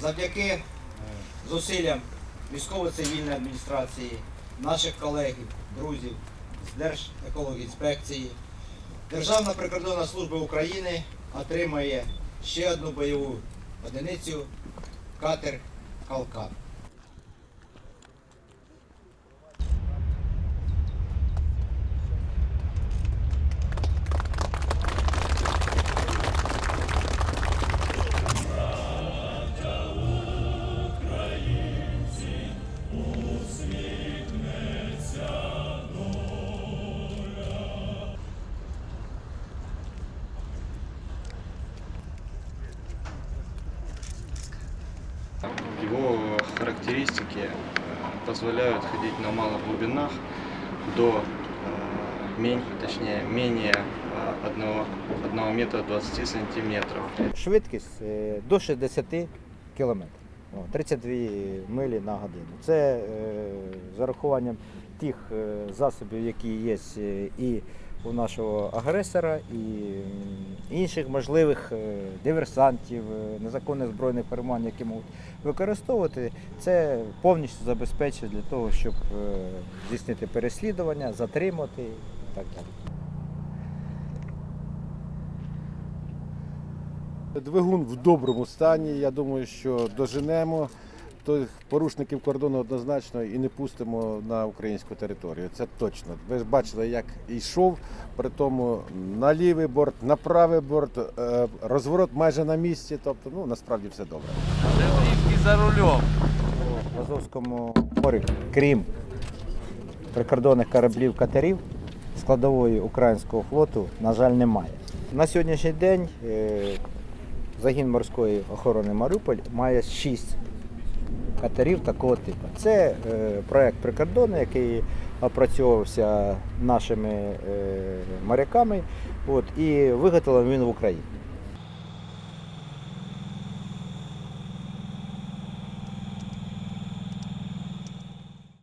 Завдяки е, зусиллям військово-цивільної адміністрації, наших колег, друзів з Держекологінспекції, Державна прикордонна служба України отримає ще одну бойову одиницю катер Калкан. Его характеристики э, позволяют ходить на малых глубинах до э, мень- точнее менее э, одного, одного метра 20 сантиметров. Швидкість е, до 60 км. 32 милі на годину. Це е, з урахуванням тих е, засобів, які є е, і у нашого агресора, і інших можливих е, диверсантів, е, незаконних збройних формувань, які можуть використовувати. Це повністю забезпечує для того, щоб е, здійснити переслідування, затримати і так далі. Двигун в доброму стані. Я думаю, що доженемо тих порушників кордону однозначно і не пустимо на українську територію. Це точно. Ви ж бачили, як йшов, при тому на лівий борт, на правий борт, е, розворот майже на місці. Тобто, ну насправді все добре. за рулем. в Азовському морі, крім прикордонних кораблів катерів, складової українського флоту, на жаль, немає. На сьогоднішній день е, загін морської охорони Маріуполь має шість катерів такого типу. Це е, проект прикордонний, який опрацьовувався нашими е, моряками. От, і виготовлений він в Україні.